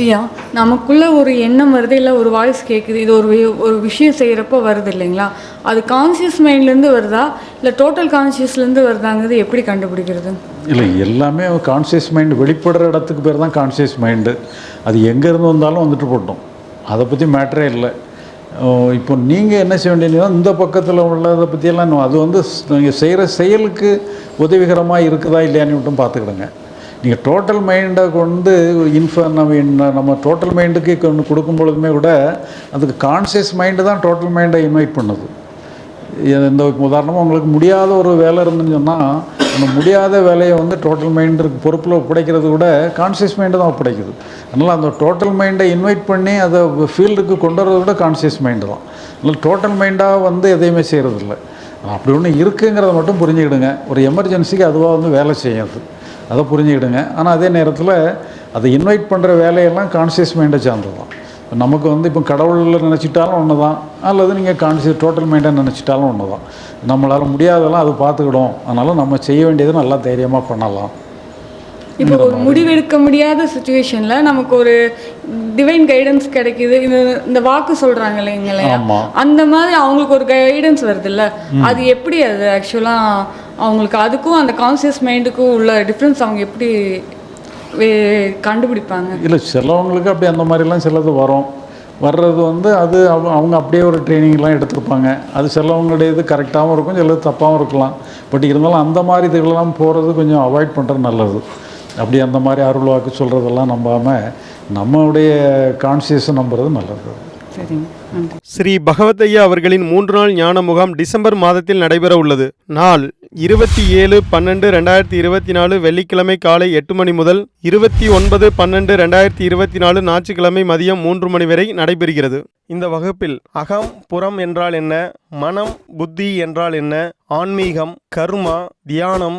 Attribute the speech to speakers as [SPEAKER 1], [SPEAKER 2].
[SPEAKER 1] ஐயா நமக்குள்ளே ஒரு எண்ணம் வருது இல்லை ஒரு வாய்ஸ் கேட்குது இது ஒரு ஒரு விஷயம் செய்கிறப்போ வருது இல்லைங்களா? அது கான்சியஸ் மைண்ட்லேருந்து வருதா? இல்லை டோட்டல் கான்சியஸ்லேருந்து வருதாங்கிறது எப்படி கண்டுபிடிக்கிறது?
[SPEAKER 2] இல்லை எல்லாமே கான்சியஸ் மைண்டு வெளிப்படுற இடத்துக்கு பேர் தான் கான்சியஸ் மைண்டு அது எங்கேருந்து வந்தாலும் வந்துட்டு போட்டோம். அதை பற்றி மேட்டரே இல்லை. இப்போ நீங்கள் என்ன செய்ய வேண்டியதுன்னா இந்த பக்கத்தில் உள்ளதை பற்றியெல்லாம் அது வந்து நீங்கள் செய்கிற செயலுக்கு உதவிகரமாக இருக்குதா இல்லையான்னு மட்டும் பார்த்துக்கிடுங்க. நீங்கள் டோட்டல் மைண்டை கொண்டு இன்ஃப நம்ம நம்ம டோட்டல் மைண்டுக்கு கொண்டு கொடுக்கும் பொழுதுமே கூட அதுக்கு கான்சியஸ் மைண்டு தான் டோட்டல் மைண்டை இன்வைட் பண்ணுது. இந்த உதாரணமாக உங்களுக்கு முடியாத ஒரு வேலை இருந்துன்னு சொன்னால் அந்த முடியாத வேலையை வந்து டோட்டல் மைண்டுக்கு பொறுப்பில் ஒப்படைக்கிறது கூட கான்சியஸ் மைண்டு தான் ஒப்படைக்குது. அதனால் அந்த டோட்டல் மைண்டை இன்வைட் பண்ணி அதை ஃபீல்டுக்கு கொண்டு வரது கூட கான்சியஸ் மைண்டு தான். அதனால் டோட்டல் மைண்டாக வந்து எதையுமே செய்கிறதில்ல அப்படி ஒன்று இருக்குங்கிறத மட்டும் புரிஞ்சுக்கிடுங்க. ஒரு எமர்ஜென்சிக்கு அதுவாக வந்து வேலை செய்யாது. அதை புரிஞ்சுக்கிடுங்க. ஆனால் அதே நேரத்தில் அதை இன்வைட் பண்ணுற வேலையெல்லாம் கான்சியஸ் மைண்டை சார்ந்தது தான் நமக்கு வந்து இப்போ கடவுளில் நினச்சிட்டாலும் ஒன்று தான் அல்லது நீங்கள் கான்சியஸ் டோட்டல் மைண்டாக நினச்சிட்டாலும் ஒன்று தான் நம்மளால் முடியாதெல்லாம் அது பார்த்துக்கிடும். அதனால் நம்ம செய்ய வேண்டியதை நல்லா தைரியமாக பண்ணலாம்.
[SPEAKER 1] இப்போ ஒரு முடிவெடுக்க முடியாத சுச்சுவேஷனில் நமக்கு ஒரு டிவைன் கைடன்ஸ் கிடைக்குது. இந்த இந்த வாக்கு சொல்கிறாங்க இல்லைங்களே. அந்த மாதிரி அவங்களுக்கு ஒரு கைடன்ஸ் வருதுல்ல. அது எப்படி அது ஆக்சுவலாக அவங்களுக்கு அதுக்கும் அந்த கான்சியஸ் மைண்டுக்கும் உள்ள டிஃப்ரென்ஸ் அவங்க எப்படி கண்டுபிடிப்பாங்க?
[SPEAKER 2] இல்லை சிலவங்களுக்கு அப்படி அந்த மாதிரிலாம் சிலது வரும். வர்றது வந்து அது அவங்க அவங்க அப்படியே ஒரு ட்ரைனிங்லாம் எடுத்திருப்பாங்க. அது சிலவங்களுடைய இது கரெக்டாகவும் இருக்கும் சிலது தப்பாகவும் இருக்கலாம். பட் இருந்தாலும் அந்த மாதிரி இதுகளெல்லாம் போகிறது கொஞ்சம் அவாய்ட் பண்ணுறது நல்லது. அப்படி அந்த மாதிரி அருள் வாக்கு சொல்கிறதெல்லாம் நம்பாமல் நம்மளுடைய கான்சியஸை நம்புறது நல்லது.
[SPEAKER 1] சரிங்க.
[SPEAKER 3] ஸ்ரீ பகவதையா அவர்களின் மூன்று நாள் ஞான முகாம் டிசம்பர் மாதத்தில் நடைபெற உள்ளது. நாள் இருபத்தி ஏழு பன்னெண்டு ரெண்டாயிரத்தி இருபத்தி நாலு வெள்ளிக்கிழமை காலை எட்டு மணி முதல் இருபத்தி ஒன்பது பன்னெண்டு ரெண்டாயிரத்தி இருபத்தி நாலு ஞாயிற்றுக்கிழமை மதியம் மூன்று மணி வரை நடைபெறுகிறது. இந்த வகுப்பில் அகம் புறம் என்றால் என்ன மனம் புத்தி என்றால் என்ன ஆன்மீகம் கர்மா தியானம்